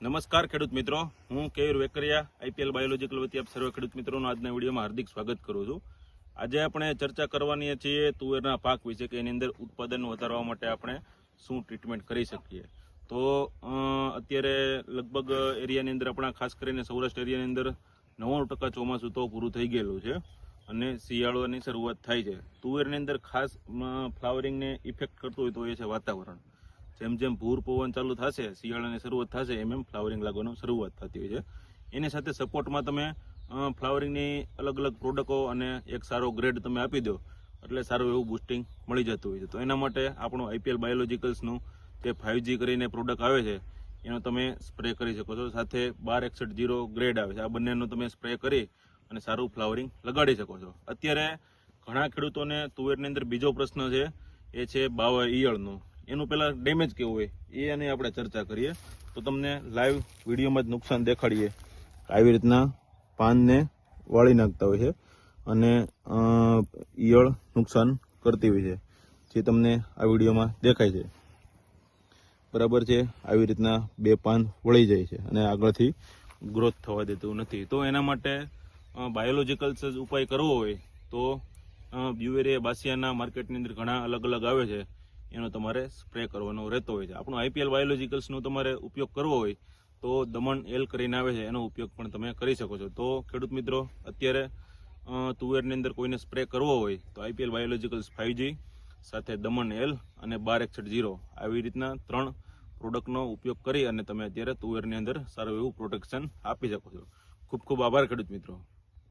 નમસ્કાર, ખેડૂત મિત્રો. હું કેયુર વેકરિયા, આઈપીએલ બાયોલોજીકલ વતી આપ સર્વે ખેડૂત મિત્રોનું આજના વિડીયોમાં હાર્દિક સ્વાગત કરું છું. આજે આપણે ચર્ચા કરવાની છીએ તુવેરના પાક વિશે કે એની અંદર ઉત્પાદન વધારવા માટે આપણે શું ટ્રીટમેન્ટ કરી શકીએ. તો અત્યારે લગભગ એરિયાની અંદર આપણા, ખાસ કરીને સૌરાષ્ટ્ર એરિયાની અંદર નવ્વાણું ટકા ચોમાસું તો પૂરું થઈ ગયેલું છે અને શિયાળોની શરૂઆત થાય છે. તુવેરની અંદર ખાસ ફ્લાવરિંગને ઇફેક્ટ કરતું હોય તો એ છે વાતાવરણ. જેમ જેમ ભૂર પવન ચાલુ થશે, શિયાળાની શરૂઆત થશે, એમ એમ ફ્લાવરિંગ લાગવાનું શરૂઆત થતી હોય છે. એની સાથે સપોર્ટમાં તમે ફ્લાવરિંગની અલગ અલગ પ્રોડક્ટો અને એક સારો ગ્રેડ તમે આપી દો, એટલે સારું એવું બુસ્ટિંગ મળી જતું હોય છે. તો એના માટે આપણું આઈપીએલ બાયોલોજિકલ્સનું જે ફાઇવજી કરીને પ્રોડક્ટ આવે છે, એનો તમે સ્પ્રે કરી શકો છો. સાથે બાર એકસઠ જીરો ગ્રેડ આવે છે. આ બંનેનો તમે સ્પ્રે કરી અને સારું ફ્લાવરિંગ લગાડી શકો છો. અત્યારે ઘણા ખેડૂતોને તુવેરની અંદર બીજો પ્રશ્ન છે, એ છે બાવા ઈયળનો. એનું પહેલાં ડેમેજ કેવું હોય, એ અને આપણે ચર્ચા કરીએ. તો તમને લાઈવ વિડીયોમાં જ નુકસાન દેખાડીએ. આવી રીતના પાનને વાળી નાખતા હોય છે અને ઈયળ નુકસાન કરતી હોય છે, જે તમને આ વિડીયોમાં દેખાય છે. બરાબર છે, આવી રીતના બે પાન વળી જાય છે અને આગળથી ગ્રોથ થવા દેતું નથી. તો એના માટે બાયોલોજિકલ્સ જ ઉપાય કરવો હોય તો બ્યુવેરિયા બાસિયાના માર્કેટની અંદર ઘણા અલગ અલગ આવે છે. એનો તમારે સ્પ્રે કરવાનો રહેતો હોય છે. આપણું આઈપીએલ બાયોલોજિકલ્સનો તમારે ઉપયોગ કરવો હોય તો દમણ એલ કરીને આવે છે. એનો ઉપયોગ પણ તમે કરી શકો છો. તો ખેડૂત મિત્રો, અત્યારે તુવેરની અંદર કોઈને સ્પ્રે કરવો હોય તો આઈપીએલ બાયોલોજિકલ્સ ફાઈવજી સાથે દમણ એલ અને બાર એકસઠ જીરો આવી રીતના ત્રણ પ્રોડક્ટનો ઉપયોગ કરી અને તમે અત્યારે તુવેરની અંદર સારું એવું પ્રોટેક્શન આપી શકો છો. ખૂબ ખૂબ આભાર ખેડૂત મિત્રો.